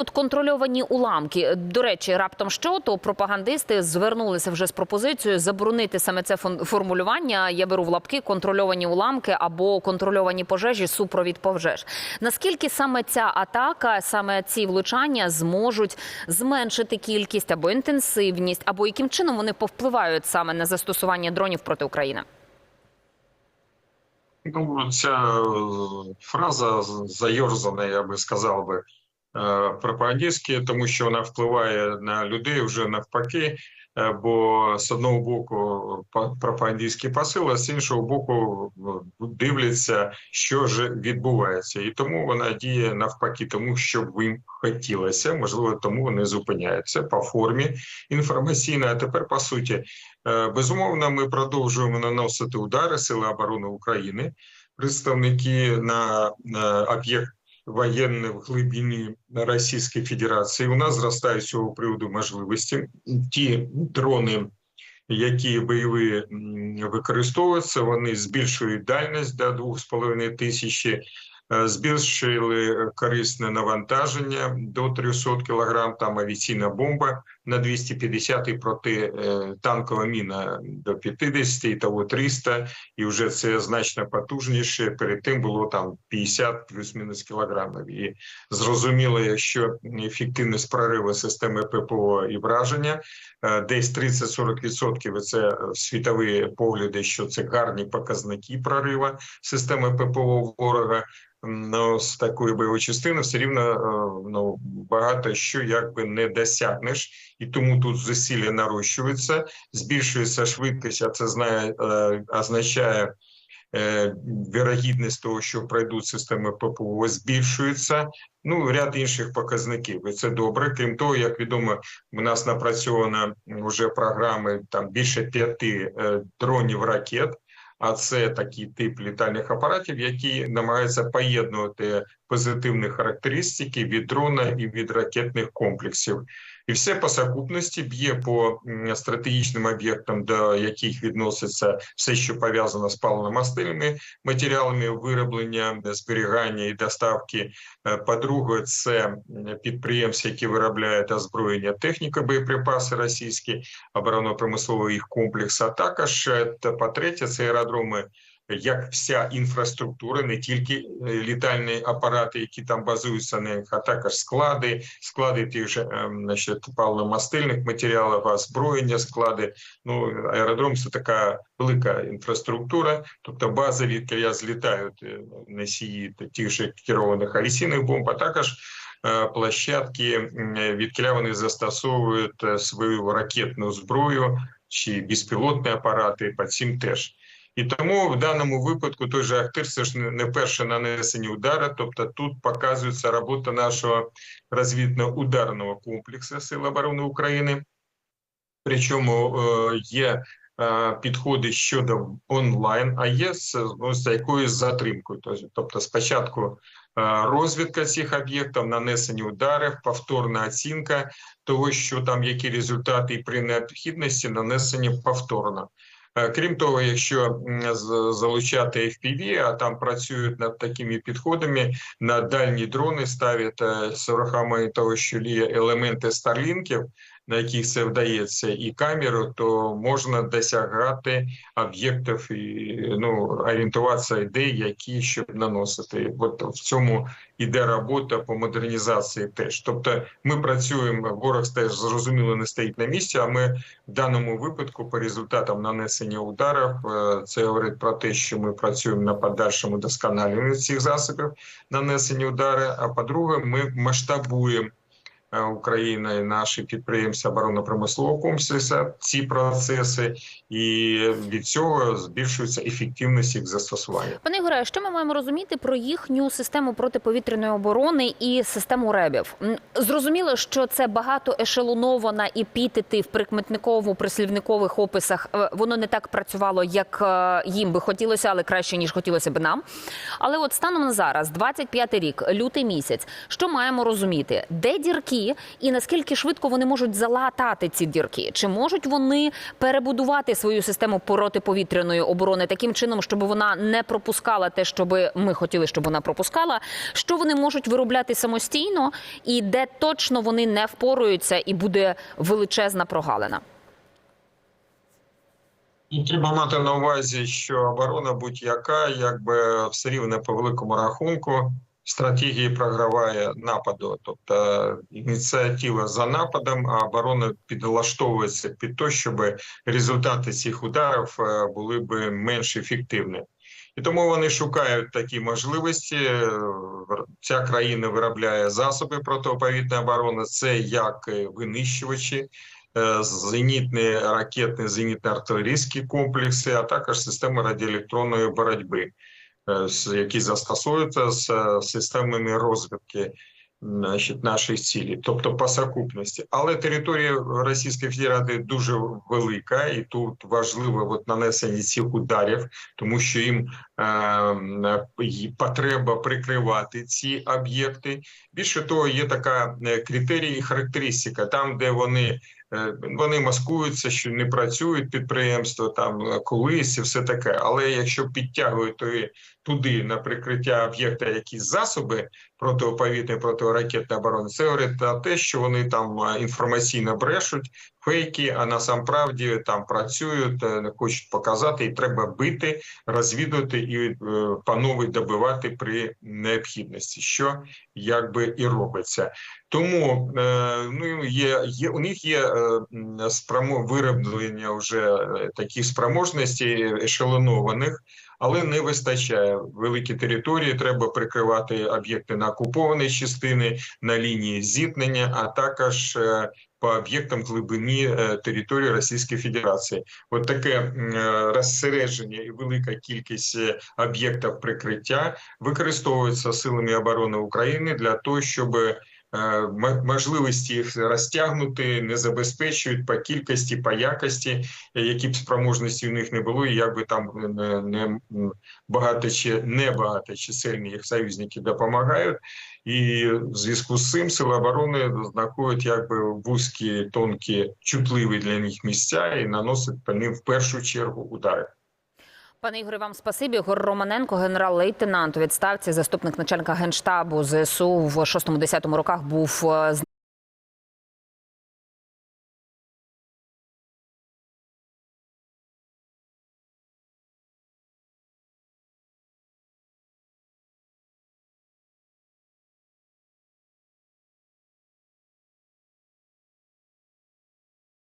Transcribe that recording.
От контрольовані уламки. До речі, раптом що то пропагандисти звернулися вже з пропозицією заборонити саме це формулювання. Я беру в лапки контрольовані уламки або контрольовані пожежі, супровід пожеж. Наскільки саме ця атака, саме ці влучання зможуть зменшити кількість або інтенсивність, або яким чином вони повпливають саме на застосування дронів проти України? Ну, ця е, фраза зайорзана, я би сказав би, е, пропагандистськи, тому що вона впливає на людей вже навпаки. е, Бо з одного боку па- пропагандистський посил, а з іншого боку е, дивляться, що ж відбувається, і тому вона діє навпаки, тому що б їм хотілося, можливо, тому вони зупиняються по формі інформаційно. А тепер по суті, Безумовно, ми продовжуємо наносити удари Сили оборони України. Представники на об'єкт воєнний в глибині Російської Федерації. У нас зростають з цього приводу можливості. Ті дрони, які бойові використовуються, вони збільшують дальність до 2,5 тисячі. Е, Збільшили корисне навантаження до 300 кг, там авіаційна бомба на 250 і протитанкова міна до 50, і того 300, і вже це значно потужніше. Перед тим було там 50 плюс-мінус кілограмів. І зрозуміло, якщо ефективність прориву системи ППО і враження е, десь 30-40% це світові погляди, що це гарні показники прориву системи ППО ворога. Ну, з такої бойової частини все рівно е, ну, багато що якби не досягнеш, і тому тут зусилля нарощуються, збільшується швидкість, а це знає, е, означає е, вірогідність того, що пройдуть системи ППО, збільшується. Ну, ряд інших показників. І це добре. Крім того, як відомо, у нас напрацьовано вже програми там більше п'яти дронів ракет. А це такий тип літальних апаратів, які намагаються поєднувати позитивні характеристики від дрона і від ракетних комплексів. І все по сукупності б'є по стратегічним об'єктам, до яких відноситься все, що пов'язано з паливно-мастильними матеріалами вироблення, зберігання і доставки. Е, По-друге, це підприємства, які виробляють озброєння, техніка, боєприпаси російські, оборонно-промисловий їх комплекс. А також е, та по-третє, це аеродроми. Як вся інфраструктура, не тільки е, літальні апарати, які там базуються на них, а також склади, склади тих же ем, значить, паливно-мастильних матеріалів, озброєння, склади. Ну аеродром це така велика інфраструктура, тобто база, відки злітають е, носії тих же керованих авіаційних бомб, а також е, площадки, відкіля вони застосовують свою ракетну зброю чи безпілотні апарати, по цим теж. І тому в даному випадку той же Ахтир це ж не- перше нанесені удари. Тобто тут показується робота нашого розвідно-ударного комплексу Сил оборони України. Причому е, є е, підходи щодо онлайн, а є з, ну, якоюсь затримкою. Тобто, Тобто, спочатку е, розвідка цих об'єктів, нанесені удари, повторна оцінка того, що там які результати, і при необхідності нанесені повторно. Е, Крім того, якщо залучати FPV, а там працюють над такими підходами, на дальні дрони ставлять е, з урахуванням того, що є елементи старлінків, на яких це вдається, і камеру, то можна досягати об'єктів і ну орієнтуватися ідей, які щоб наносити. От в цьому іде робота по модернізації. Теж тобто, ми працюємо. Ворог теж зрозуміло не стоїть на місці. А ми в даному випадку, по результатам нанесення ударів, е, це говорить про те, що ми працюємо на подальшому досконаленні цих засобів нанесення удари. А по-друге, ми масштабуємо е, Україна і наші підприємства оборонно-промислового комплексу ці процеси, і від цього збільшується ефективність їх застосування. Пане Ігоре, що ми маємо розуміти про їхню систему протиповітряної оборони і систему ребів? Зрозуміло, що це багато ешелонована і пітити в прикметниковому прислівникових описах. Е, Воно не так працювало, як е, їм би хотілося, але краще ніж хотілося б нам. Але от станом на зараз, 25 рік, лютий місяць, що маємо розуміти, де дірки дірки, і наскільки швидко вони можуть залатати ці дірки? Чи можуть вони перебудувати свою систему протиповітряної оборони таким чином, щоб вона не пропускала те, що би ми хотіли, щоб вона пропускала? Що вони можуть виробляти самостійно, і де точно вони не впоруються, і буде величезна прогалина? І треба мати на увазі, що оборона будь-яка, якби все рівно по великому рахунку стратегії програває нападу. Тобто ініціатива за нападом, а оборона підлаштовується під те, щоб результати цих ударів е, були б менш ефективні. І тому вони шукають такі можливості. Е, Ця країна виробляє засоби протиповітряної оборони. Це як е, винищувачі, е, зенітні ракетні, зенітно-артилерійські комплекси, а також системи радіоелектронної боротьби, е, які застосовуються з е, системами розвідки значить, наших цілей, тобто по сукупності. Але територія Російської Федерації дуже велика, і тут важливо от нанесення цих ударів, тому що їм е, потреба прикривати ці об'єкти. Більше того, є така е, критерій і характеристика там, де вони. е, Вони маскуються, що не працюють підприємства, там е, колись і все таке. Але якщо підтягують туди на прикриття об'єкта якісь засоби протиповітряної протиракетної оборони, це говорить про те, що вони там інформаційно брешуть, фейки, а насамправді там працюють, е, хочуть показати, і треба бити, розвідувати і е, по добивати при необхідності, що якби і робиться. Тому е, ну є, є у них є спромо вироблення вже таких спроможностей ешелонованих, але не вистачає великі території. Треба прикривати об'єкти на окупованій частини, на лінії зіткнення, а також е, по об'єктам глибині е, території Російської Федерації. От таке е, розсередження і велика кількість об'єктів прикриття використовується силами оборони України для того, щоб можливості їх розтягнути не забезпечують по кількості, по якості, е, які б спроможності у них не було, і як би там не, не багато чи не багаточисельні їх союзники допомагають. І в зв'язку з цим сили оборони знаходять якби вузькі, тонкі, чутливі для них місця і наносять по ним в першу чергу удари. Пане Ігорі, вам спасибі. Ігор Романенко, генерал-лейтенант у відставці, заступник начальника генштабу ЗСУ в 6-10 роках був е, з